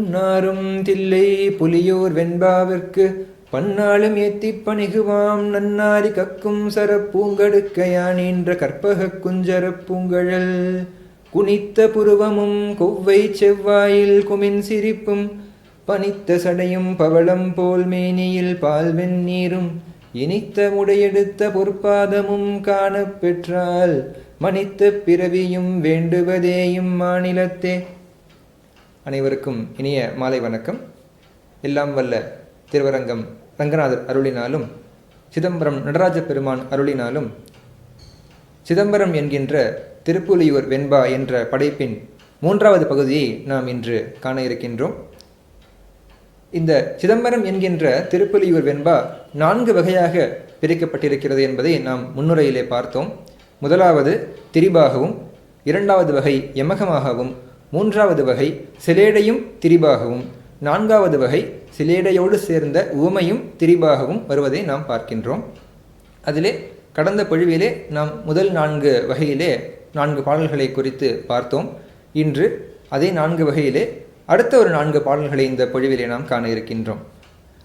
பொன்னாரும் தில்லை புலியூர் வெண்பாவிற்கு பன்னாலும் ஏத்தி பணிகுவாம். நன்னாரி கக்கும் சரப்பூங்கடுக்கையானின்ற கற்பக குஞ்சரப் பூங்கழல். குனித்த புருவமும் கொவ்வை செவ்வாயில் குமின் சிரிப்பும் பனித்த சடையும் பவளம் போல் மேனியில் பால் வெந்நீரும். இனித்த முடையெடுத்த பொற்பாதமும் காணப்பெற்றால் மணித்த மனித்த பிறவியும் வேண்டுவதேயும் மாநிலத்தே. அனைவருக்கும் இனிய மாலை வணக்கம். எல்லாம் வல்ல திருவரங்கம் ரங்கநாதர் அருளினாலும் சிதம்பரம் நடராஜ பெருமான் அருளினாலும் சிதம்பரம் என்கின்ற திருப்புலியூர் வெண்பா என்ற படைப்பின் மூன்றாவது பகுதியை நாம் இன்று காண இருக்கின்றோம். இந்த சிதம்பரம் என்கின்ற திருப்புலியூர் வெண்பா நான்கு வகையாக பிரிக்கப்பட்டிருக்கிறது என்பதை நாம் முன்னுரையிலே பார்த்தோம். முதலாவது திரிபாகவும் இரண்டாவது வகை யமகமாகவும் மூன்றாவது வகை சிலேடையும் திரிபாகவும். நான்காவது வகை சிலேடையோடு சேர்ந்த உவமையும் திரிபாகவும் வருவதை நாம் பார்க்கின்றோம். அதிலே கடந்த பொழிவிலே நாம் முதல் நான்கு வகையிலே நான்கு பாடல்களை குறித்து பார்த்தோம். இன்று அதே நான்கு வகையிலே அடுத்த ஒரு நான்கு பாடல்களை இந்த பொழிவிலே நாம் காண இருக்கின்றோம்.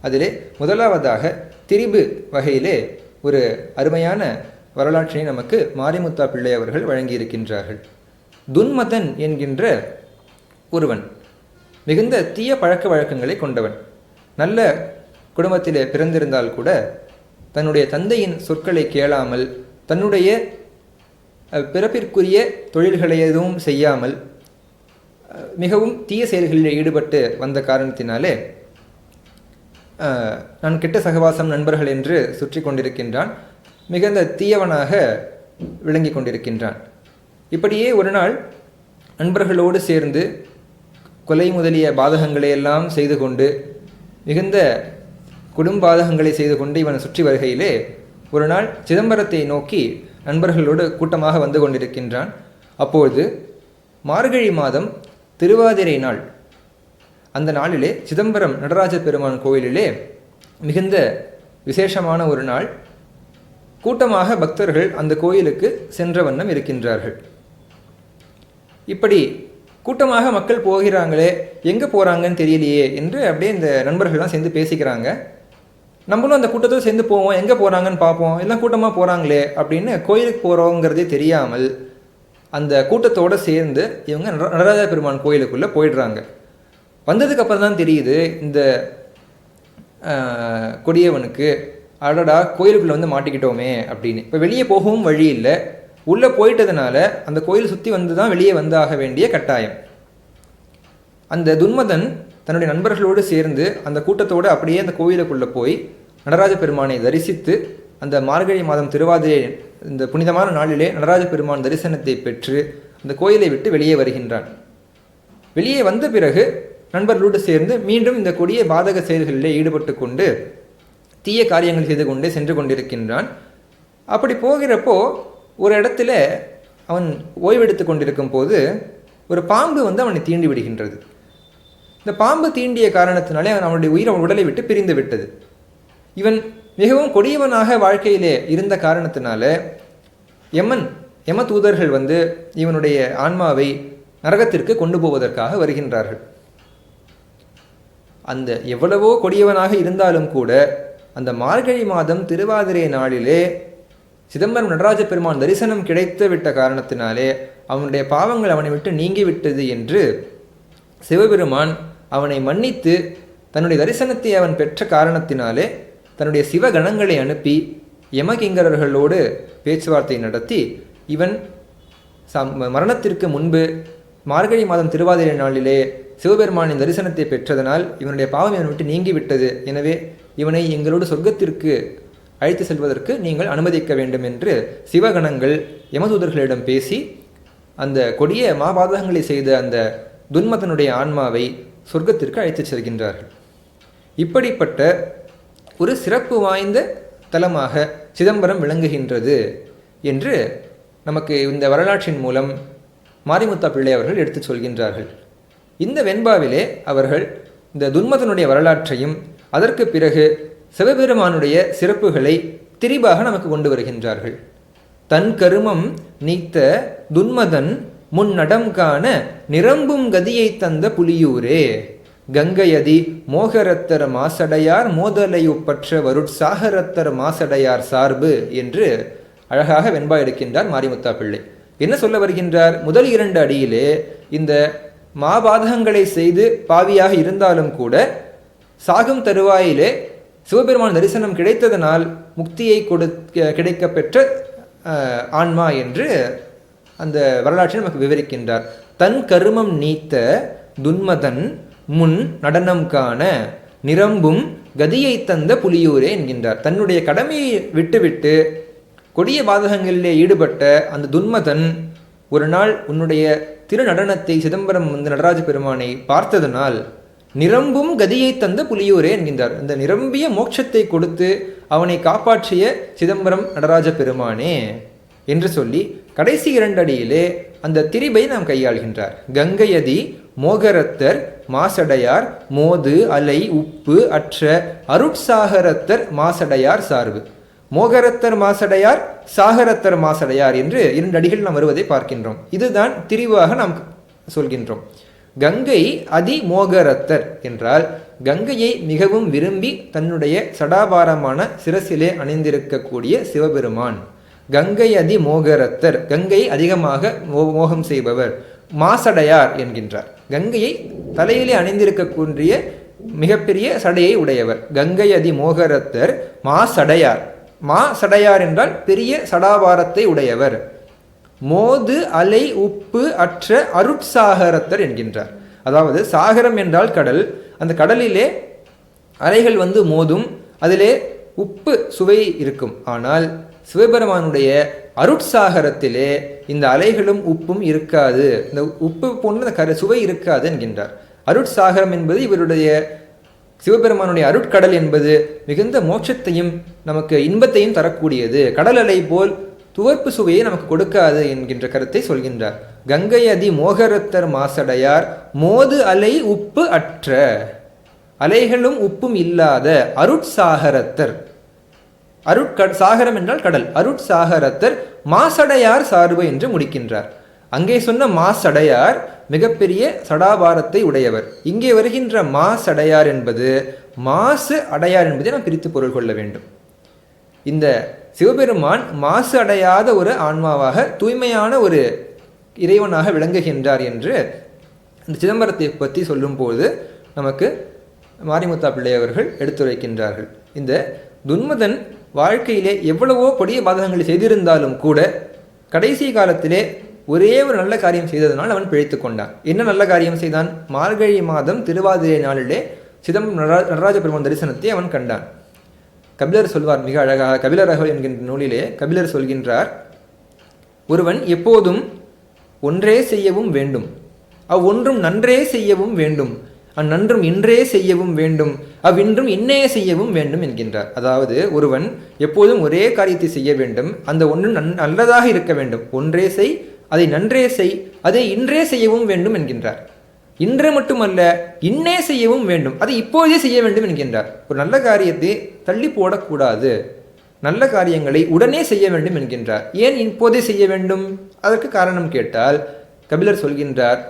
அதிலே முதலாவதாக திரிபு வகையிலே ஒரு அருமையான வரலாற்றினை நமக்கு மாரிமுத்தா பிள்ளை அவர்கள் வழங்கியிருக்கின்றார்கள். துன்மதன் என்கின்ற ஒருவன் மிகுந்த தீய பழக்க வழக்கங்களை கொண்டவன். நல்ல குடும்பத்திலே பிறந்திருந்தால் கூட தன்னுடைய தந்தையின் சொற்களை கேளாமல் தன்னுடைய பிறப்பிற்குரிய தொழில்களை எதுவும் செய்யாமல் மிகவும் தீய செயல்களில் ஈடுபட்டு வந்த காரணத்தினாலே நான் கெட்ட சகவாசம் நண்பர்கள் என்று சுற்றி கொண்டிருக்கின்றான் மிகுந்த தீயவனாக விளங்கி கொண்டிருக்கின்றான். இப்படியே ஒரு நாள் நண்பர்களோடு சேர்ந்து கொலை முதலிய பாதகங்களை எல்லாம் செய்து கொண்டு மிகுந்த குடும்பாதகங்களை செய்து கொண்டு இவன் சுற்றி வருகையிலே ஒரு நாள் சிதம்பரத்தை நோக்கி நண்பர்களோடு கூட்டமாக வந்து கொண்டிருக்கின்றான். அப்பொழுது மார்கழி மாதம் திருவாதிரை நாள். அந்த நாளிலே சிதம்பரம் நடராஜ பெருமான் கோயிலிலே மிகுந்த விசேஷமான ஒரு நாள். கூட்டமாக பக்தர்கள் அந்த கோயிலுக்கு சென்ற வண்ணம் இருக்கின்றார்கள். இப்படி கூட்டமாக மக்கள் போகிறாங்களே எங்கே போகிறாங்கன்னு தெரியலையே என்று அப்படியே இந்த நண்பர்கள்லாம் சேர்ந்து பேசிக்கிறாங்க. நம்மளும் அந்த கூட்டத்தோடு சேர்ந்து போவோம் எங்கே போகிறாங்கன்னு பார்ப்போம் எல்லாம் கூட்டமாக போகிறாங்களே அப்படின்னு கோயிலுக்கு போகிறோங்கிறதே தெரியாமல் அந்த கூட்டத்தோடு சேர்ந்து இவங்க நட- நடராஜ பெருமான் கோயிலுக்குள்ளே போயிடுறாங்க. வந்ததுக்கப்புறம் தான் தெரியுது இந்த கொடியவனுக்கு அடடா கோயிலுக்குள்ளே வந்து மாட்டிக்கிட்டோமே அப்படின்னு. இப்போ வெளியே போகவும் வழி இல்லை. உள்ளே போயிட்டதுனால அந்த கோயில் சுற்றி வந்து தான் வெளியே வந்தாக வேண்டிய கட்டாயம். அந்த துன்மதன் தன்னுடைய நண்பர்களோடு சேர்ந்து அந்த கூட்டத்தோடு அப்படியே அந்த கோயிலுக்குள்ளே போய் நடராஜ பெருமானை தரிசித்து அந்த மார்கழி மாதம் திருவாதிரை இந்த புனிதமான நாளிலே நடராஜ பெருமான் தரிசனத்தை பெற்று அந்த கோயிலை விட்டு வெளியே வருகின்றான். வெளியே வந்த பிறகு நண்பர்களோடு சேர்ந்து மீண்டும் இந்த கொடிய பாதக செயல்களிலே ஈடுபட்டு கொண்டு தீய காரியங்கள் செய்து கொண்டே சென்று கொண்டிருக்கின்றான். அப்படி போகிறப்போ ஒரு இடத்துல அவன் ஓய்வெடுத்து கொண்டிருக்கும் போது ஒரு பாம்பு வந்து அவனை தீண்டி விடுகின்றது. இந்த பாம்பு தீண்டிய காரணத்தினாலே அவன் அவனுடைய உயிர் அவன் உடலை விட்டு பிரிந்து விட்டது. இவன் மிகவும் கொடியவனாக வாழ்க்கையிலே இருந்த காரணத்தினால யமன் யம தூதர்கள் வந்து இவனுடைய ஆன்மாவை நரகத்திற்கு கொண்டு போவதற்காக வருகின்றார்கள். அந்த எவ்வளவோ கொடியவனாக இருந்தாலும் கூட அந்த மார்கழி மாதம் திருவாதிரை நாளிலே சிதம்பரம் நடராஜ பெருமான் தரிசனம் கிடைத்து விட்ட காரணத்தினாலே அவனுடைய பாவங்கள் அவனை விட்டு நீங்கிவிட்டது என்று சிவபெருமான் அவனை மன்னித்து தன்னுடைய தரிசனத்தை அவன் பெற்ற காரணத்தினாலே தன்னுடைய சிவகணங்களை அனுப்பி யமகிங்கரர்களோடு பேச்சுவார்த்தை நடத்தி இவன் சம் மரணத்திற்கு முன்பு மார்கழி மாதம் திருவாதிரை நாளிலே சிவபெருமானின் தரிசனத்தை பெற்றதனால் இவனுடைய பாவம் இவனை விட்டு நீங்கிவிட்டது எனவே இவனை எங்களோடு சொர்க்கத்திற்கு அழைத்து செல்வதற்கு நீங்கள் அனுமதிக்க வேண்டும் என்று சிவகணங்கள் யமதூதர்களிடம் பேசி அந்த கொடிய மாபாதகங்களை செய்த அந்த துன்மதனுடைய ஆன்மாவை சொர்க்கத்திற்கு அழைத்துச் செல்கின்றார்கள். இப்படிப்பட்ட ஒரு சிறப்பு வாய்ந்த தலமாக சிதம்பரம் விளங்குகின்றது என்று நமக்கு இந்த வரலாற்றின் மூலம் மாரிமுத்தா பிள்ளை அவர்கள் எடுத்துச் சொல்கின்றார்கள். இந்த வெண்பாவிலே அவர்கள் இந்த துன்மதனுடைய வரலாற்றையும் அதற்கு பிறகு சிவபெருமானுடைய சிறப்புகளை திரிபாக நமக்கு கொண்டு வருகின்றார்கள். தன் கருமம் நீத்த துன்மதன் முன் நடம் காண நிரம்பும் கதியை தந்த புலியூரே. கங்கையதி மோகரத்தர் மாசடையார் மோதலையுப்பற்ற வருட்சாகரத்தர் மாசடையார் சார்பு என்று அழகாக வெண்பா எடுக்கின்றார் மாரிமுத்தா பிள்ளை என்ன சொல்ல வருகின்றார்? முதல் இரண்டு அடியிலே இந்த மாபாதகங்களை செய்து பாவியாக இருந்தாலும் கூட சாகும் தருவாயிலே சிவபெருமான் தரிசனம் கிடைத்ததனால் முக்தியை கொடு கிடைக்க பெற்ற ஆன்மா என்று அந்த வரலாற்றை நமக்கு விவரிக்கின்றார். தன் கருமம் நீத்த துன்மதன் முன் நடனம் காண நிரம்பும் கதியை தந்த புலியூரே என்கின்றார். தன்னுடைய கடமையை விட்டுவிட்டு கொடிய பாதகங்களிலே ஈடுபட்ட அந்த துன்மதன் ஒரு நாள் உன்னுடைய திருநடனத்தை சிதம்பரம் வந்து நடராஜ பெருமானை பார்த்ததனால் நிரம்பும் கதியை தந்த புலியூரே என்கின்றார். இந்த நிரம்பிய மோட்சத்தை கொடுத்து அவனை காப்பாற்றிய சிதம்பரம் நடராஜ பெருமானே என்று சொல்லி கடைசி இரண்டடியிலே அந்த திரிபை நாம் கையாள்கின்றார். கங்கையதி மோகரத்தர் மாசடையார் மோது அலை உப்பு அற்ற அருட்சாகரத்தர் மாசடையார் சார்பு. மோகரத்தர் மாசடையார் சாகரத்தர் மாசடையார் என்று இரண்டு அடிகள் நாம் வருவதை பார்க்கின்றோம். இதுதான் திரிவாக நாம் சொல்கின்றோம். கங்கை அதி மோகரத்தர் என்றால் கங்கையை மிகவும் விரும்பி தன்னுடைய சடாபாரமான சிரசிலே அணிந்திருக்கக்கூடிய சிவபெருமான். கங்கை அதி மோகரத்தர் கங்கையை அதிகமாக மோ- மோகம் செய்பவர் மாசடையார் என்கின்றார். கங்கையை தலையிலே அணிந்திருக்கக்கூடிய மிகப்பெரிய சடையை உடையவர். கங்கை அதி மோகரத்தர் மாசடையார் மா சடையார் என்றால் பெரிய சடாபாரத்தை உடையவர். மோது அலை உப்பு அற்ற அருட்சாகரத்தர் என்கின்றார். அதாவது சாகரம் என்றால் கடல். அந்த கடலிலே அலைகள் வந்து மோதும். அதிலே உப்பு சுவை இருக்கும். ஆனால் சிவபெருமானுடைய அருட்சாகரத்திலே இந்த அலைகளும் உப்பும் இருக்காது. இந்த உப்பு போன்ற அந்த கரு சுவை இருக்காது என்கின்றார். அருட்சாகரம் என்பது இவருடைய சிவபெருமானுடைய அருட்கடல் என்பது மிகுந்த மோட்சத்தையும் நமக்கு இன்பத்தையும் தரக்கூடியது. கடல் அலை போல் துவர்ப்பு சுவையை நமக்கு கொடுக்காது என்கின்ற கருத்தை சொல்கின்றார். கங்கை அதி மோகரத்தர் மாசடையார் மோது அலை உப்பு அற்ற அலைகளும் உப்பும் இல்லாத அருட்சாகரத்தர். அருட்க சாகரம் என்றால் கடல். அருட்சாகரத்தர் மாசடையார் சார்பு என்று முடிக்கின்றார். அங்கே சொன்ன மாசடையார் மிகப்பெரிய சடாபாரத்தை உடையவர். இங்கே வருகின்ற மாசடையார் என்பது மாசு அடையார் என்பதை நாம் பிரித்து பொருள் கொள்ள வேண்டும். இந்த சிவபெருமான் மாசு அடையாத ஒரு ஆன்மாவாக தூய்மையான ஒரு இறைவனாக விளங்குகின்றார் என்று இந்த சிதம்பரத்தை பற்றி சொல்லும்போது நமக்கு மாரிமுத்தா பிள்ளை அவர்கள் எடுத்துரைக்கின்றார்கள். இந்த துன்மதன் வாழ்க்கையிலே எவ்வளவோ கொடிய பாதகங்களை செய்திருந்தாலும் கூட கடைசி காலத்திலே ஒரே ஒரு நல்ல காரியம் செய்ததனால் அவன் பிழைத்து கொண்டான். என்ன நல்ல காரியம் செய்தான்? மார்கழி மாதம் திருவாதிரை நாளிலே சிதம்பரம் நடராஜ பெருமான் தரிசனத்தை அவன் கண்டான். கபிலர் சொல்வார் மிக அழகாக கபிலரகல் என்கின்ற நூலிலே கபிலர் சொல்கின்றார் ஒருவன் எப்போதும் ஒன்றே செய்யவும் வேண்டும். அவ்வொன்றும் நன்றே செய்யவும் வேண்டும். அந்நன்றும் இன்றே செய்யவும் வேண்டும். அவ்வின்றும் இன்னே செய்யவும் வேண்டும் என்கின்றார். அதாவது ஒருவன் எப்போதும் ஒரே காரியத்தை செய்ய வேண்டும். அந்த ஒன்று நன் நல்லதாக இருக்க வேண்டும். ஒன்றே செய் அதை நன்றே செய் அதை இன்றே செய்யவும் வேண்டும் என்கின்றார். இன்று மட்டுமல்ல இன்னே செய்யவும் வேண்டும். அதை இப்போதே செய்ய வேண்டும் என்கின்றார். ஒரு நல்ல காரியத்தை தள்ளி போடக்கூடாது. நல்ல காரியங்களை உடனே செய்ய வேண்டும் என்கின்றார். ஏன் இப்போதே செய்ய வேண்டும்? அதற்கு காரணம் கேட்டால் கபிலர் சொல்கின்றார்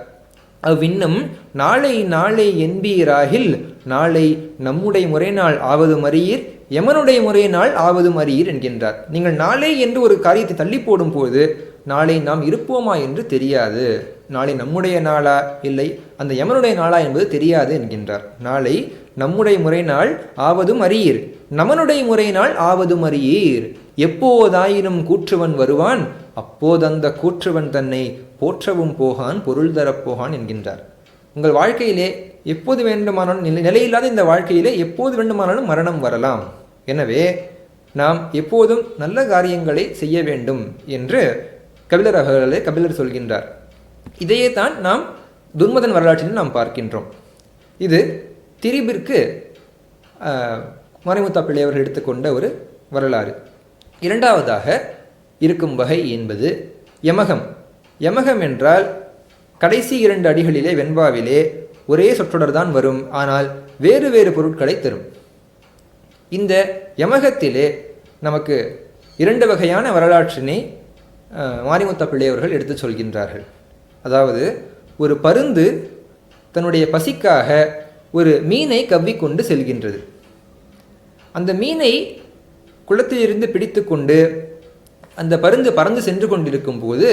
அவ்வின்னும் நாளை நாளை என்பீராகில் நாளை நம்முடைய முறை நாள் ஆவது மறியீர் எமனுடைய முறை நாள் ஆவது மறியீர் என்கின்றார். நீங்கள் நாளை என்று ஒரு காரியத்தை தள்ளி போடும்போது நாளை நாம் இருப்போமா என்று தெரியாது. நாளை நம்முடைய நாளா? இல்லை. அந்த யமனுடைய நாளா என்பது தெரியாது என்கின்றார். நாளை நம்முடைய முறை நாள் ஆவதும் அறியீர். நமனுடைய முறை நாள் ஆவதும் அறியீர். எப்போதாயினும் கூற்றுவன் வருவான். அப்போதந்த கூற்றுவன் தன்னை போற்றவும் போகான் பொருள் தரப்போகான் என்கின்றார். உங்கள் வாழ்க்கையிலே எப்போது வேண்டுமானாலும் நிலை நிலையில்லாத இந்த வாழ்க்கையிலே எப்போது வேண்டுமானாலும் மரணம் வரலாம். எனவே நாம் எப்போதும் நல்ல காரியங்களை செய்ய வேண்டும் என்று கபிலர் அவர்களே கபிலர் சொல்கின்றார். இதையே தான் நாம் துன்மதன் வரலாற்றில் நாம் பார்க்கின்றோம். இது திரிபிற்கு மறைமுத்தா பிள்ளை அவர்கள் எடுத்துக்கொண்ட ஒரு வரலாறு. இரண்டாவதாக இருக்கும் வகை என்பது யமகம். யமகம் என்றால் கடைசி இரண்டு அடிகளிலே வெண்பாவிலே ஒரே சொற்றொடர் தான் வரும். ஆனால் வேறு வேறு பொருட்களை தரும். இந்த யமகத்திலே நமக்கு இரண்டு வகையான வரலாற்றினை மாரிமுத்தா பிள்ளையவர்கள் எடுத்து எடுத்துச் சொல்கின்றார்கள். அதாவது ஒரு பருந்து தன்னுடைய பசிக்காக ஒரு மீனை கவ்விக்கொண்டு செல்கின்றது. அந்த மீனை குளத்திலிருந்து பிடித்து கொண்டு அந்த பருந்து பறந்து சென்று கொண்டிருக்கும் போது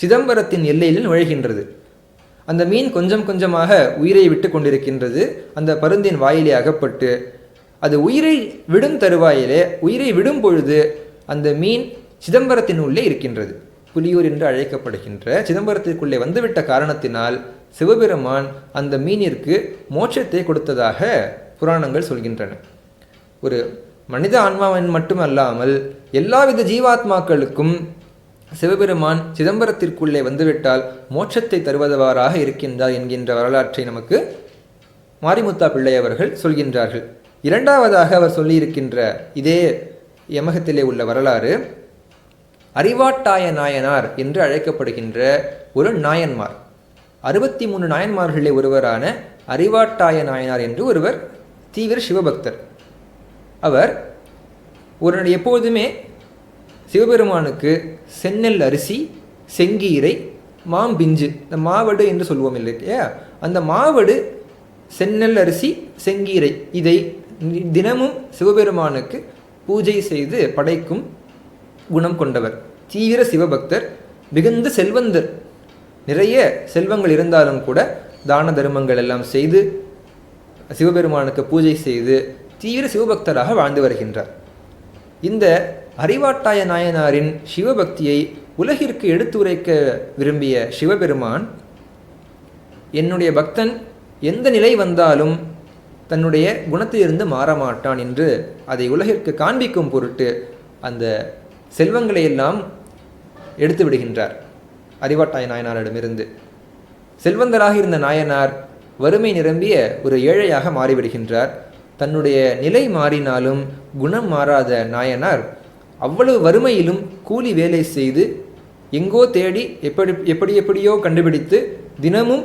சிதம்பரத்தின் எல்லையில் நுழைகின்றது. அந்த மீன் கொஞ்சம் கொஞ்சமாக உயிரை விட்டு கொண்டிருக்கின்றது. அந்த பருந்தின் வாயிலே அகப்பட்டு அது உயிரை விடும் தருவாயிலே உயிரை விடும் பொழுது அந்த மீன் சிதம்பரத்தின் உள்ளே இருக்கின்றது. புலியூர் என்று அழைக்கப்படுகின்ற சிதம்பரத்திற்குள்ளே வந்துவிட்ட காரணத்தினால் சிவபெருமான் அந்த மீனிற்கு மோட்சத்தை கொடுத்ததாக புராணங்கள் சொல்கின்றன. ஒரு மனித ஆன்மாவின் மட்டுமல்லாமல் எல்லாவித ஜீவாத்மாக்களுக்கும் சிவபெருமான் சிதம்பரத்திற்குள்ளே வந்துவிட்டால் மோட்சத்தை தருவதவாறாக இருக்கின்றார் என்கின்ற வரலாற்றை நமக்கு மாரிமுத்தா பிள்ளை அவர்கள் சொல்கின்றார்கள். இரண்டாவதாக அவர் சொல்லியிருக்கின்ற இதே யமகத்திலே உள்ள வரலாறு அறிவாட்டாய நாயனார் என்று அழைக்கப்படுகின்ற ஒரு நாயன்மார். அறுபத்தி மூணு நாயன்மார்களில் ஒருவரான அறிவாட்டாய நாயனார் என்று ஒருவர் தீவிர சிவபக்தர். அவர் ஒரு எப்போதுமே சிவபெருமானுக்கு செந்நெல் அரிசி செங்கீரை மாம்பிஞ்சு இந்த மாவடு என்று சொல்லுவோம் இல்லையா? அந்த மாவடு செந்நெல் அரிசி செங்கீரை இதை தினமும் சிவபெருமானுக்கு பூஜை செய்து படைக்கும் குணம் கொண்டவர். தீவிர சிவபக்தர் மிகுந்த செல்வந்தர். நிறைய செல்வங்கள் இருந்தாலும் கூட தான தர்மங்கள் எல்லாம் செய்து சிவபெருமானுக்கு பூஜை செய்து தீவிர சிவபக்தராக வாழ்ந்து வருகின்றார். இந்த அறிவாட்டாய நாயனாரின் சிவபக்தியை உலகிற்கு எடுத்துரைக்க விரும்பிய சிவபெருமான் என்னுடைய பக்தன் எந்த நிலை வந்தாலும் தன்னுடைய குணத்திலிருந்து மாறமாட்டான் என்று அதை உலகிற்கு காண்பிக்கும் பொருட்டு அந்த செல்வங்களை எல்லாம் எடுத்து விடுகின்றார் அறிவாட்டாய நாயனாரிடமிருந்து. செல்வந்தராக இருந்த நாயனார் வறுமை நிரம்பிய ஒரு ஏழையாக மாறிவிடுகின்றார். தன்னுடைய நிலை மாறினாலும் குணம் மாறாத நாயனார் அவ்வளவு வறுமையிலும் கூலி வேலை செய்து எங்கோ தேடி எப்படி எப்படி எப்படியோ கண்டுபிடித்து தினமும்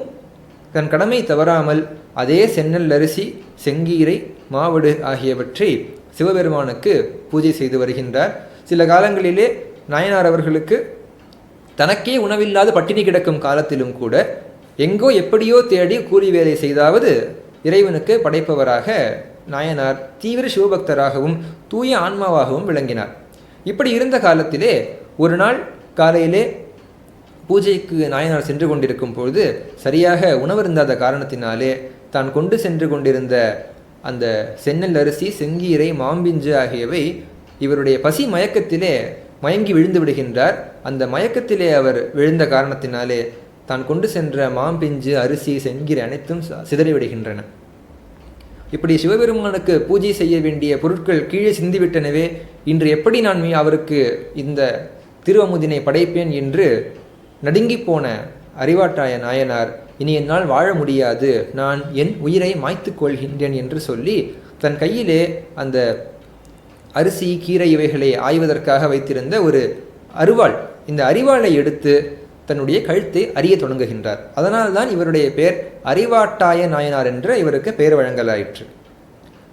தன் கடமை தவறாமல் அதே சென்னல் அரிசி செங்கீரை மாவடு ஆகியவற்றை சிவபெருமானுக்கு பூஜை செய்து வருகின்றார். சில காலங்களிலே நாயனார் அவர்களுக்கு தனக்கே உணவில்லாத பட்டினி கிடக்கும் காலத்திலும் கூட எங்கோ எப்படியோ தேடி கூலி வேலை செய்தாவது இறைவனுக்கு படைப்பவராக நாயனார் தீவிர சிவபக்தராகவும் தூய ஆன்மாவாகவும் விளங்கினார். இப்படி இருந்த காலத்திலே ஒரு நாள் காலையிலே பூஜைக்கு நாயனார் சென்று கொண்டிருக்கும் பொழுது சரியாக உணவருந்தாத காரணத்தினாலே தான் கொண்டு சென்று கொண்டிருந்த அந்த சென்னல் அரிசி செங்கீரை மாம்பிஞ்சு ஆகியவை இவருடைய பசி மயக்கத்திலே மயங்கி விழுந்து விடுகின்றார். அந்த மயக்கத்திலே அவர் விழுந்த காரணத்தினாலே தான் கொண்டு சென்ற மாம்பிஞ்சு அரிசி செங்கிற அனைத்தும் சிதறிவிடுகின்றன. இப்படி சிவபெருமானுக்கு பூஜை செய்ய வேண்டிய பொருட்கள் கீழே சிந்திவிட்டனவே இன்று எப்படி நான் அவருக்கு இந்த திருவமுதினை படைப்பேன் என்று நடுங்கி போன அறிவாட்டாய நாயனார் இனி என்னால் வாழ முடியாது. நான் என் உயிரை மாய்த்து கொள்கின்றேன் என்று சொல்லி தன் கையிலே அந்த அரிசி கீரை இவைகளை ஆய்வதற்காக வைத்திருந்த ஒரு அருவாள் இந்த அறிவாளை எடுத்து தன்னுடைய கழுத்தை அறிய தொடங்குகின்றார். அதனால்தான் இவருடைய பெயர் அறிவாட்டாய நாயனார் என்ற இவருக்கு பெயர் வழங்கலாயிற்று.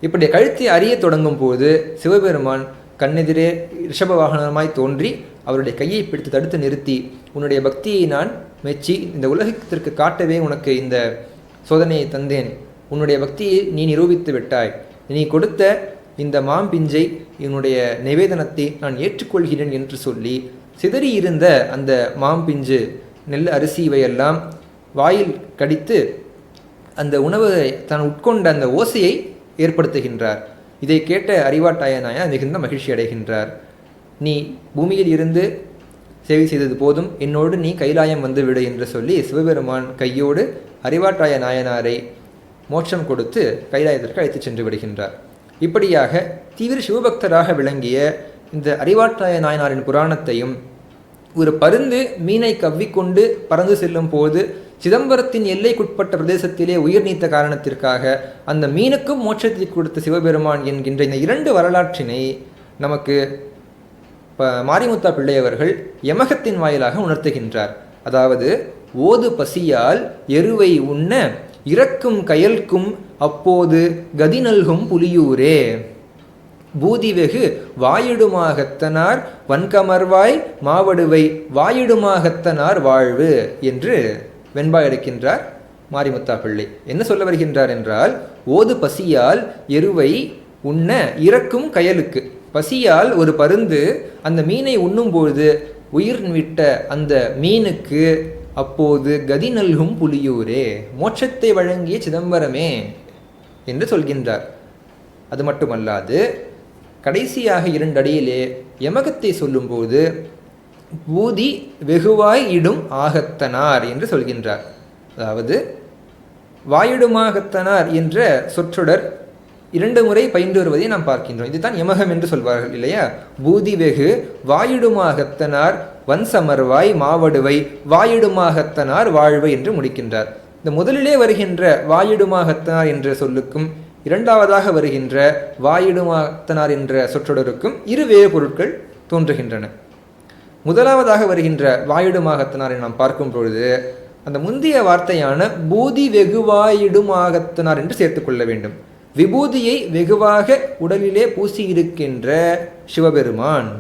இப்படி கழுத்தை அறிய தொடங்கும் போது சிவபெருமான் கண்ணெதிரே ரிஷப வாகனமாய் தோன்றி அவருடைய கையை பிடித்து தடுத்து நிறுத்தி உன்னுடைய பக்தியை நான் மெச்சி இந்த உலகத்திற்கு காட்டவே உனக்கு இந்த சோதனையை தந்தேன். உன்னுடைய பக்தியை நீ நிரூபித்து விட்டாய். நீ கொடுத்த இந்த மாம்பிஞ்சை என்னுடைய நிவேதனத்தை நான் ஏற்றுக்கொள்கிறேன் என்று சொல்லி சிதறி இருந்த அந்த மாம்பிஞ்சு நெல் அரிசி இவையெல்லாம் வாயில் கடித்து அந்த உணவு தான் உட்கொண்ட அந்த ஓசையை ஏற்படுத்துகின்றார். இதை கேட்ட அறிவாட்டாய மிகுந்த மகிழ்ச்சி அடைகின்றார். நீ பூமியில் இருந்து சேவை செய்தது போதும் என்னோடு நீ கைலாயம் வந்து விடு என்று சொல்லி சிவபெருமான் கையோடு அறிவாட்டாய நாயனாரை மோட்சம் கொடுத்து கைலாயத்திற்கு அழைத்து சென்று விடுகின்றார். இப்படியாக தீவிர சிவபக்தராக விளங்கிய இந்த அறிவாட்டாய நாயனாரின் புராணத்தையும் ஒரு பருந்து மீனை கவ்விக்கொண்டு பறந்து செல்லும் போது சிதம்பரத்தின் எல்லைக்குட்பட்ட பிரதேசத்திலே உயிர் நீத்த காரணத்திற்காக அந்த மீனுக்கும் மோட்சத்தை கொடுத்த சிவபெருமான் என்கின்ற இந்த இரண்டு வரலாற்றினை நமக்கு மாரிமுத்தா பிள்ளையவர்கள் யமகத்தின் வாயிலாக உணர்த்துகின்றார். அதாவது ஓது பசியால் எருவை உண்ண இறக்கும் கயல்க்கும் அப்போது கதி நல்கும் புலியூரே. பூதி வெகு வாயிடுமாகத்தனார் வன்கமர்வாய் மாவடுவை வாயிடுமாகத்தனார் வாழ்வு என்று வெண்பாய் எடுக்கின்றார் மாரிமுத்தா பிள்ளை என்ன சொல்ல வருகின்றார் என்றால் ஓது பசியால் எருவை உண்ண இறக்கும் கயலுக்கு. பசியால் ஒரு பருந்து அந்த மீனை உண்ணும்பொழுது உயிர் விட்ட அந்த மீனுக்கு அப்போது கதி நல்கும் புலியூரே மோட்சத்தை வழங்கிய சிதம்பரமே என்று சொல்கின்றார். அது மட்டுமல்லாது கடைசியாக இரண்டடியிலே யமகத்தை சொல்லும்போது பூதி வெகுவாய் இடும் ஆகத்தனார் என்று சொல்கின்றார். அதாவது வாயிடுமாகத்தனார் என்ற சொற்றொடர் இரண்டு முறை பயின்று வருவதை நாம் பார்க்கின்றோம். இதுதான் யமகம் என்று சொல்வார்கள் இல்லையா? பூதி வெகு வாயிடுமாகத்தனார் வன்சமர்வாய் மாவடுவை வாயிடுமாகத்தனார் வாழ்வை என்று முடிக்கின்றார். இந்த முதலிலே வருகின்ற வாயிடுமாகத்தனார் என்ற சொல்லுக்கும் இரண்டாவதாக வருகின்ற வாயிடுமாத்தனார் என்ற சொற்றொடருக்கும் இரு வேறு பொருட்கள் தோன்றுகின்றன. முதலாவதாக வருகின்ற வாயிடுமாகத்தனாரை நாம் பார்க்கும் பொழுது அந்த முந்தைய வார்த்தையான பூதி வெகுவாயிடுமாகத்தனார் என்று சேர்த்துக்கொள்ள வேண்டும். விபூதியை வெகுவாக உடலிலே பூசியிருக்கின்ற சிவபெருமான்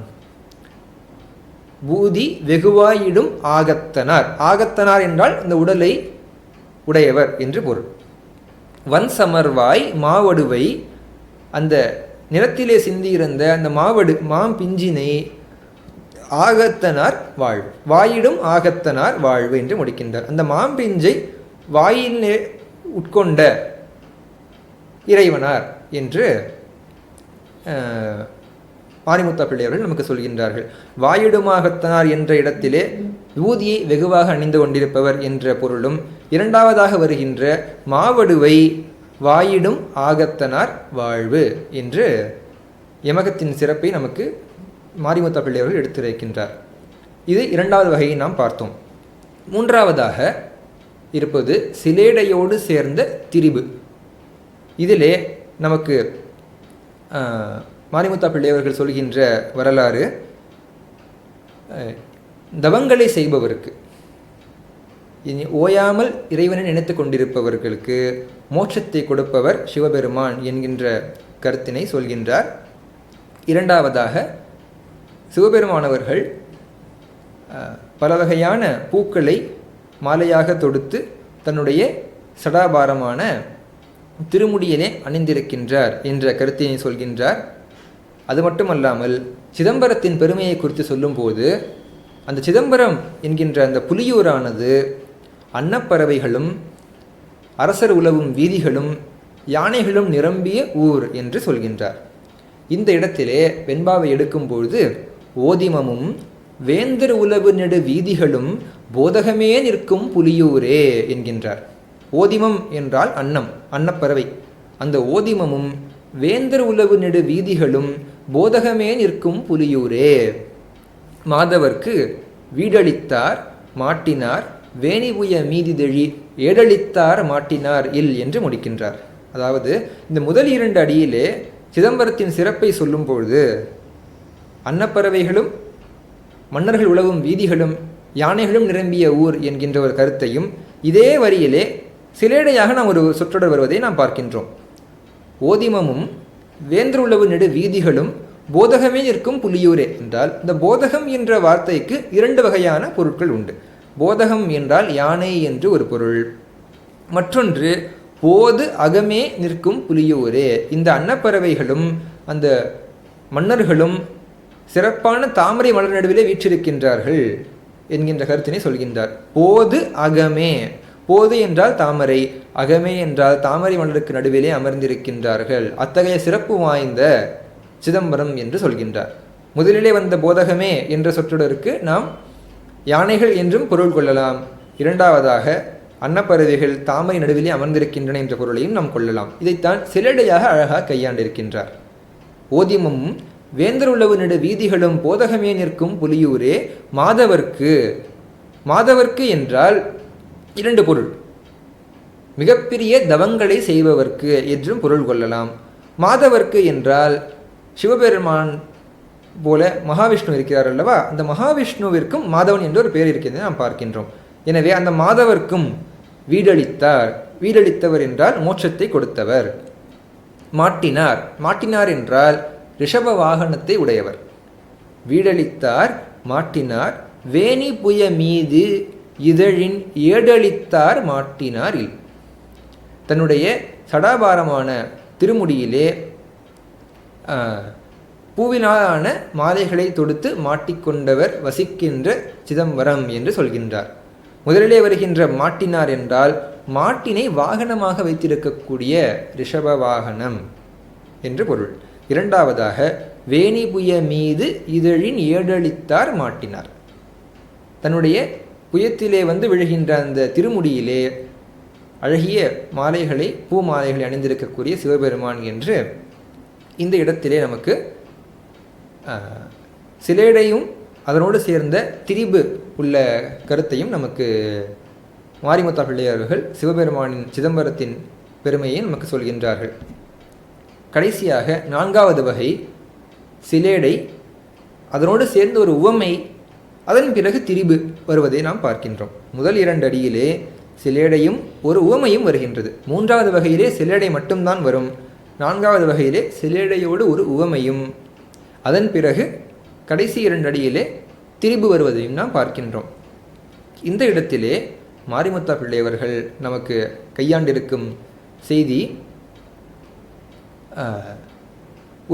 பூதி வெகுவாயிடும் ஆகத்தனார். ஆகத்தனார் என்றால் இந்த உடலை உடையவர் என்று பொருள். வன் சமர்வாய் மாவடுவை அந்த நிலத்திலே சிந்தியிருந்த அந்த மாவடு மாம் பிஞ்சினை ஆகத்தனார் வாழ்வு வாயிடும் ஆகத்தனார் வாழ்வு என்று முடிக்கின்றார். அந்த மாம்பிஞ்சை வாயிலே உட்கொண்ட இறைவனார் என்று மாரிமுத்தா பிள்ளையவர்கள் நமக்கு சொல்கின்றார்கள். வாயிடுமாகத்தனார் என்ற இடத்திலே ஊதியை வெகுவாக அணிந்து கொண்டிருப்பவர் என்ற பொருளும் இரண்டாவதாக வருகின்ற மாவடுவை வாயிடும் ஆகத்தனார் வாழ்வு என்று யமகத்தின் சிறப்பை நமக்கு மாரிமுத்தா பிள்ளையவர்கள் எடுத்துரைக்கின்றார். இது இரண்டாவது வகையை நாம் பார்த்தோம். மூன்றாவதாக இருப்பது சிலேடையோடு சேர்ந்த திரிபு. இதிலே நமக்கு மாரிமுத்தா பிள்ளையவர்கள் சொல்கின்ற வரலாறு தவங்களை செய்பவருக்கு இனி ஓயாமல் இறைவனை நினைத்து கொண்டிருப்பவர்களுக்கு மோட்சத்தை கொடுப்பவர் சிவபெருமான் என்கின்ற கருத்தினை சொல்கின்றார். இரண்டாவதாக சிவபெருமானவர்கள் பல வகையான பூக்களை மாலையாக தொடுத்து தன்னுடைய சடாபாரமான திருமுடியிலே அணிந்திருக்கின்றார் என்ற கருத்தினை சொல்கின்றார். அது மட்டுமல்லாமல் சிதம்பரத்தின் பெருமையை குறித்து சொல்லும்போது அந்த சிதம்பரம் என்கின்ற அந்த புலியூரானது அன்னப்பறவைகளும் அரசர் உலவும் வீதிகளும் யானைகளும் நிரம்பிய ஊர் என்று சொல்கின்றார். இந்த இடத்திலே வெண்பாவை எடுக்கும்பொழுது ஓதிமமும் வேந்தர் உலவு நெடு வீதிகளும் போதகமே நிற்கும் புலியூரே என்கின்றார். ஓதிமம் என்றால் அன்னம் அன்னப்பறவை. அந்த ஓதிமமும் வேந்தர் உலவு நெடு வீதிகளும் போதகமே நிற்கும் புலியூரே மாதவர்க்கு வீடளித்தார் மாட்டினார் வேணிபுய மீதிதெழி ஏடளித்தார் மாட்டினார் இல் என்று முடிக்கின்றார். அதாவது இந்த முதல் இரண்டு அடியிலே சிதம்பரத்தின் சிறப்பை சொல்லும் பொழுது அன்னப்பறவைகளும் மன்னர்கள் உழவும் வீதிகளும் யானைகளும் நிரம்பிய ஊர் என்கின்ற ஒரு கருத்தையும் இதே வரியிலே சிலேடையாக நாம் ஒரு சொற்றொடர் வருவதை நாம் பார்க்கின்றோம். ஓதிமமும் வேந்தருளவு நெடு வீதிகளும் போதகமே இருக்கும் புலியூரே என்றால் இந்த போதகம் என்ற வார்த்தைக்கு இரண்டு வகையான பொருட்கள் உண்டு. போதகம் என்றால் யானை என்று ஒரு பொருள். மற்றொன்று போது அகமே நிற்கும் புலியூரே. இந்த அன்னப்பறவைகளும் அந்த மன்னர்களும் சிறப்பான தாமரை மலர் நடுவிலே வீற்றிருக்கின்றார்கள் என்கின்ற கருத்தினை சொல்கின்றார். போது அகமே. போது என்றால் தாமரை அகமே என்றால் தாமரை மலருக்கு நடுவிலே அமர்ந்திருக்கின்றார்கள். அத்தகைய சிறப்பு வாய்ந்த சிதம்பரம் என்று சொல்கின்றார். முதலிலே வந்த போதகமே என்ற சொற்றொடருக்கு நாம் யானைகள் என்றும் பொருள் கொள்ளலாம். இரண்டாவதாக அன்னப்பறவைகள் தாமரை நடுவிலே அமர்ந்திருக்கின்றன என்ற பொருளையும் நாம் கொள்ளலாம். இதைத்தான் சிலடையாக அழகாக கையாண்டிருக்கின்றார். ஓதியமும் வேந்தருள்ளவு நெடு வீதிகளும் போதகமே நிற்கும் புலியூரே மாதவர்க்கு மாதவர்க்கு என்றால் இரண்டு பொருள். மிகப்பெரிய தவங்களை செய்பவர்க்கு என்றும் பொருள் கொள்ளலாம். மாதவர்க்கு என்றால் சிவபெருமான் போல மகாவிஷ்ணு இருக்கிறார் அல்லவா? அந்த மகாவிஷ்ணுவிற்கும் மாதவன் என்ற ஒரு பெயர் இருக்கிறது நாம் பார்க்கின்றோம். எனவே அந்த மாதவர்க்கும் வீடளித்தார். வீடளித்தவர் என்றால் மோட்சத்தை கொடுத்தவர். மாட்டினார். மாட்டினார் என்றால் ரிஷப வாகனத்தை உடையவர். வீடளித்தார் மாட்டினார். வேணி புய மீது இதழின் ஏடளித்தார் மாட்டினார் இல் தன்னுடைய சடாபாரமான திருமுடியிலே பூவினாலான மாலைகளை தொடுத்து மாட்டிக்கொண்டவர் வசிக்கின்ற சிதம்பரம் என்று சொல்கின்றார். முதலிலே வருகின்ற மாட்டினார் என்றால் மாட்டினை வாகனமாக வைத்திருக்கக்கூடிய ரிஷப வாகனம் என்று பொருள். இரண்டாவதாக வேணிபுய மீது இதழின் ஏடழித்தார் மாட்டினார். தன்னுடைய புயத்திலே வந்து விழுகின்ற அந்த திருமுடியிலே அழகிய மாலைகளை பூ மாலைகளை அணிந்திருக்கக்கூடிய சிவபெருமான் என்று இந்த இடத்திலே நமக்கு சிலேடையும் அதனோடு சேர்ந்த திரிபு உள்ள கருத்தையும் நமக்கு மாரிமுத்தா பிள்ளையார்கள் சிவபெருமானின் சிதம்பரத்தின் பெருமையை நமக்கு சொல்கின்றார்கள். கடைசியாக நான்காவது வகை சிலேடை அதனோடு சேர்ந்த ஒரு உவமை அதன் பிறகு திரிபு வருவதை நாம் பார்க்கின்றோம். முதல் இரண்டு அடியிலே சிலேடையும் ஒரு உவமையும் வருகின்றது. மூன்றாவது வகையிலே சிலேடை மட்டும்தான் வரும். நான்காவது வகையிலே சிலேடையோடு ஒரு உவமையும். அதன் பிறகு கடைசி இரண்டு அடியிலே திரிபு வருவதையும் நாம் பார்க்கின்றோம். இந்த இடத்திலே மாரிமுத்தா பிள்ளையவர்கள் நமக்கு கையாண்டிருக்கும் செய்தி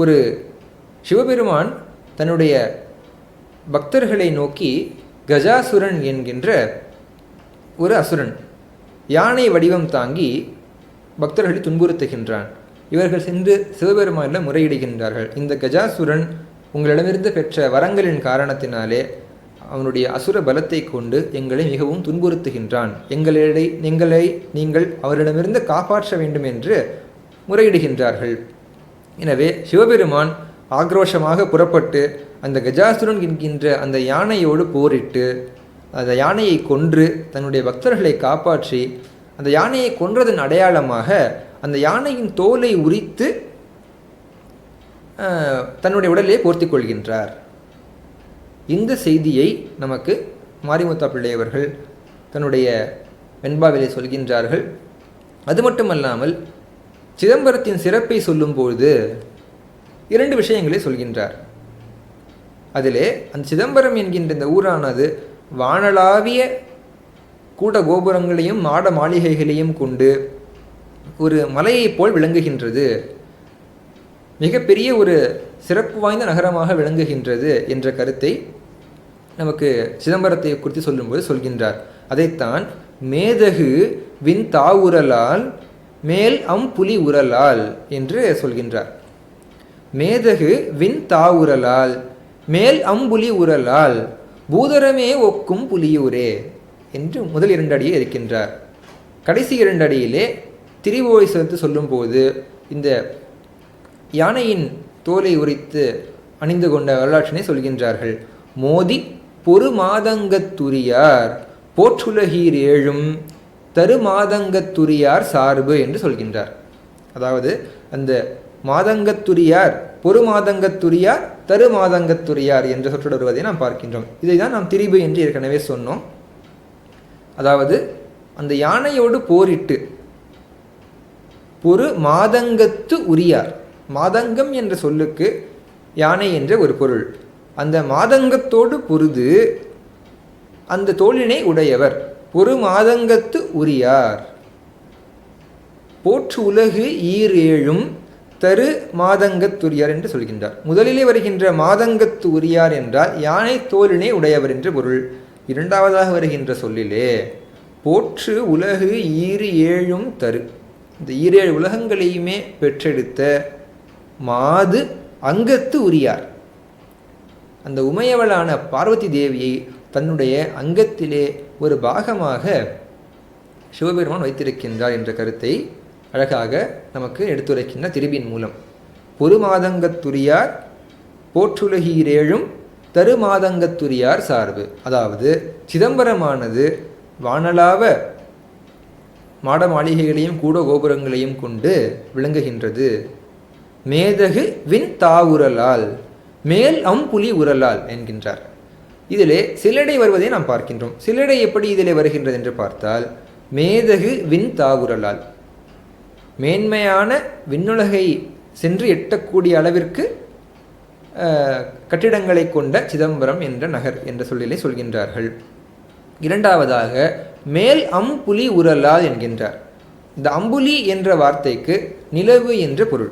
ஒரு சிவபெருமான் தன்னுடைய பக்தர்களை நோக்கி கஜாசுரன் என்கின்ற ஒரு அசுரன் யானை வடிவம் தாங்கி பக்தர்களை துன்புறுத்துகின்றான். இவர்கள் சென்று சிவபெருமானிடம் முறையிடுகின்றார்கள். இந்த கஜாசுரன் உங்களிடமிருந்து பெற்ற வரங்களின் காரணத்தினாலே அவனுடைய அசுர பலத்தை கொண்டு எங்களை மிகவும் துன்புறுத்துகின்றான். எங்களை எங்களை நீங்கள் அவரிடமிருந்து காப்பாற்ற வேண்டும் என்று முறையிடுகின்றார்கள். எனவே சிவபெருமான் ஆக்ரோஷமாக புறப்பட்டு அந்த கஜாசுரன் என்கின்ற அந்த யானையோடு போரிட்டு அந்த யானையை கொன்று தன்னுடைய பக்தர்களை காப்பாற்றி அந்த யானையை கொன்றதன் அடையாளமாக அந்த யானையின் தோலை உரித்து தன்னுடைய உடலிலே போர்த்தி கொள்கின்றார் இந்த செய்தியை நமக்கு மாரிமுத்தா பிள்ளையவர்கள் தன்னுடைய வெண்பாவிலே சொல்கின்றார்கள். அது மட்டுமல்லாமல் சிதம்பரத்தின் சிறப்பை சொல்லும்போது இரண்டு விஷயங்களை சொல்கின்றார். அதிலே அந்த சிதம்பரம் என்கின்ற இந்த ஊரானது வானளாவிய கூட கோபுரங்களையும் மாட மாளிகைகளையும் கொண்டு ஒரு மலையைப் போல் விளங்குகின்றது. மிகப்பெரிய ஒரு சிறப்பு வாய்ந்த நகரமாக விளங்குகின்றது என்ற கருத்தை நமக்கு சிதம்பரத்தை குறித்து சொல்லும்போது சொல்கின்றார். அதைத்தான் மேதகு வின் தாவுரலால் மேல் அம் புலி உரலால் என்று சொல்கின்றார். மேதகு வின் தாவுரலால் மேல் அம்புலி உரலால் பூதரமே ஒக்கும் புலியூரே என்று முதல் இரண்டு அடியே இருக்கின்றார் கடைசி இரண்டு அடியிலே திரிவோய் வந்து சொல்லும்போது இந்த யானையின் தோலை உரித்து அணிந்து கொண்ட வரலாற்றினை சொல்கின்றார்கள். மோதி பொறு மாதங்கத்துரியார் போற்றுலகீர் ஏழும் தரு மாதங்கத்துரியார் சார்பு என்று சொல்கின்றார். அதாவது அந்த மாதங்கத்துரியார் பொறு மாதங்கத்துரியார் தரு மாதங்கத்துரியார் என்ற சொற்றொடர் வருவதை நாம் பார்க்கின்றோம். இதை தான் நாம் திரிபு என்று ஏற்கனவே சொன்னோம். அதாவது அந்த யானையோடு போரிட்டு ஒரு மாதங்கத்து உரியார். மாதங்கம் என்ற சொல்லுக்கு யானை என்ற ஒரு பொருள். அந்த மாதங்கத்தோடு பொருது அந்த தோளினை உடையவர். பொறு மாதங்கத்து உரியார். போற்று உலகு ஈர் ஏழும் தரு மாதங்கத்துரியார் என்று சொல்கின்றார். முதலிலே வருகின்ற மாதங்கத்து உரியார் என்றால் யானை தோலினை உடையவர் என்று பொருள். இரண்டாவதாக வருகின்ற சொல்லிலே போற்று உலகு ஈறு ஏழும் தரு. இந்த ஈரேழு உலகங்களையுமே பெற்றெடுத்த மாது அங்கத்து உரியார். அந்த உமையவளான பார்வதி தேவியை தன்னுடைய அங்கத்திலே ஒரு பாகமாக சிவபெருமான் வைத்திருக்கின்றார் என்ற கருத்தை அழகாக நமக்கு எடுத்துரைக்கின்ற திருவின் மூலம். பொறுமாதங்கத்துரியார் போற்றுலகீரேழும் தருமாதங்கத்துரியார் சார்பு. அதாவது சிதம்பரமானது வானலாவ மாட மாளிகைகளையும் கூட கோபுரங்களையும் கொண்டு விளங்குகின்றது. மேதகு வின் தாவுரலால் மேல் அம்புலி உரலால் என்கின்றார். இதிலே சிலடை வருவதை நாம் பார்க்கின்றோம். சிலடை எப்படி இதிலே வருகின்றது என்று பார்த்தால் மேதகு வின் தாவுரலால். மேன்மையான விண்ணுலகை சென்று எட்டக்கூடிய அளவிற்கு கட்டிடங்களை கொண்ட சிதம்பரம் என்ற நகர் என்ற சொல்லிலே சொல்கின்றார்கள். இரண்டாவதாக மேல் அம்புலி உரலால் என்கின்றார். இந்த அம்புலி என்ற வார்த்தைக்கு நிலவு என்ற பொருள்.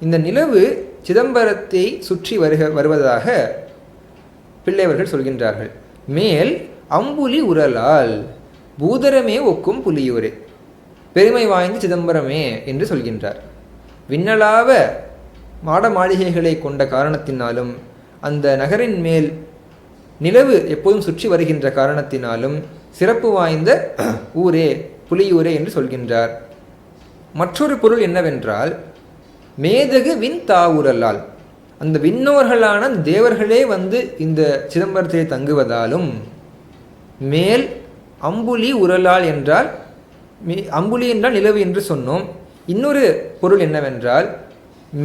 இந்த நிலவு சிதம்பரத்தை சுற்றி வருக வருவதாக பிள்ளைவர்கள் சொல்கின்றார்கள். மேல் அம்புலி உரலால் பூதரமே ஒக்கும் புலியூரே பெருமை வாய்ந்த சிதம்பரமே என்று சொல்கின்றார். விண்ணலாவ மாட மாளிகைகளை கொண்ட காரணத்தினாலும் அந்த நகரின் மேல் நிலவு எப்போதும் சுற்றி வருகின்ற காரணத்தினாலும் சிறப்பு வாய்ந்த ஊரே புலியூரே என்று சொல்கின்றார். மற்றொரு பொருள் என்னவென்றால் மேதகு விண் தாவுரலால் அந்த விண்ணோர்களான அந்த தேவர்களே வந்து இந்த சிதம்பரத்திலே தங்குவதாலும் மேல் அம்புலி உரலால் என்றால் அம்புலி என்றால் நிலவு என்று சொன்னோம். இன்னொரு பொருள் என்னவென்றால்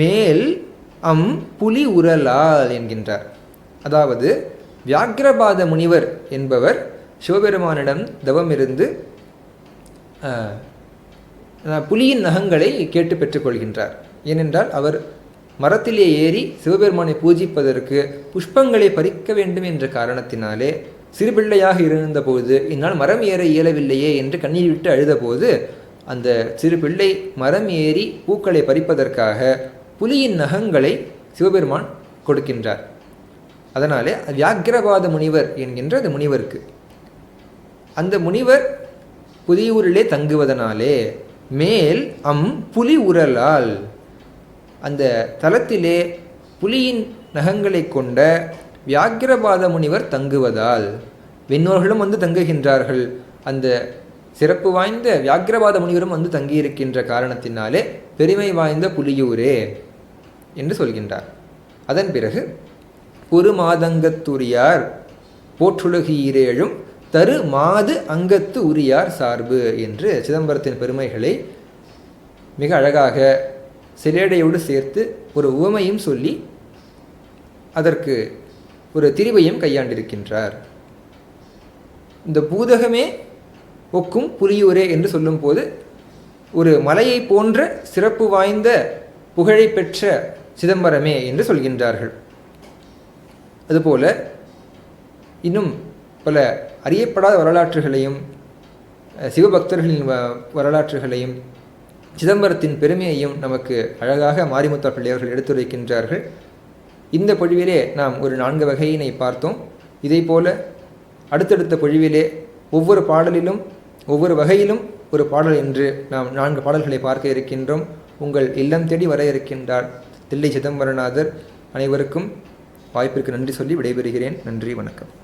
மேல் அம் புலி உரலால் என்கின்றார். அதாவது வியாக்கிரபாத முனிவர் என்பவர் சிவபெருமானிடம் தவம் இருந்து புலியின் நகங்களை கேட்டு பெற்றுக்கொள்கின்றார். ஏனென்றால் அவர் மரத்திலே ஏறி சிவபெருமானை பூஜிப்பதற்கு புஷ்பங்களை பறிக்க வேண்டும் என்ற காரணத்தினாலே சிறுபிள்ளையாக இருந்தபோது என்னால் மரம் ஏற இயலவில்லையே என்று கண்ணீர் விட்டு அழுதபோது அந்த சிறு பிள்ளை மரம் ஏறி பூக்களை பறிப்பதற்காக புலியின் நகங்களை சிவபெருமான் கொடுக்கின்றார். அதனாலே வியாக்கிரபாத முனிவர் என்கின்ற அந்த முனிவருக்கு அந்த முனிவர் புதியூரிலே தங்குவதனாலே மேல் அம் புலி உரலால் அந்த தலத்திலே புலியின் நகங்களை கொண்ட வியாக்கிரபாத முனிவர் தங்குவதால் விண்ணோர்களும் வந்து தங்குகின்றார்கள். அந்த சிறப்பு வாய்ந்த வியாக்கிரபாத முனிவரும் வந்து தங்கியிருக்கின்ற காரணத்தினாலே பெருமை வாய்ந்த புலியூரே என்று சொல்கின்றார். அதன் பிறகு ஒரு மாதங்கத்துரியார் போற்றுலகு ஈரேழும் தரு மாது அங்கத்து உரியார் சார்பு என்று சிதம்பரத்தின் பெருமைகளை மிக அழகாக சிலேடையோடு சேர்த்து ஒரு உவமையும் சொல்லி அதற்கு ஒரு திரிவையும் கையாண்டிருக்கின்றார். இந்த பூதகமே ஒக்கும் புலியூரே என்று சொல்லும்போது ஒரு மலையை போன்ற சிறப்பு வாய்ந்த புகழை பெற்ற சிதம்பரமே என்று சொல்கின்றார்கள். அதுபோல இன்னும் பல அறியப்படாத வரலாற்றுகளையும் சிவபக்தர்களின் வ- வரலாற்றுகளையும் சிதம்பரத்தின் பெருமையையும் நமக்கு அழகாக மாரிமுத்தா பிள்ளையர்கள் எடுத்துரைக்கின்றார்கள். இந்த பொழிவிலே நாம் ஒரு நான்கு வகையினை பார்த்தோம். இதைப்போல அடுத்தடுத்த பொழிவிலே ஒவ்வொரு பாடலிலும் ஒவ்வொரு வகையிலும் ஒரு பாடல் என்று நாம் நான்கு பாடல்களை பார்க்க இருக்கின்றோம். உங்கள் இல்லம் தேடி வர இருக்கின்றார் தில்லை சிதம்பரநாதர். அனைவருக்கும் வாய்ப்பிற்கு நன்றி சொல்லி விடைபெறுகிறேன். நன்றி வணக்கம்.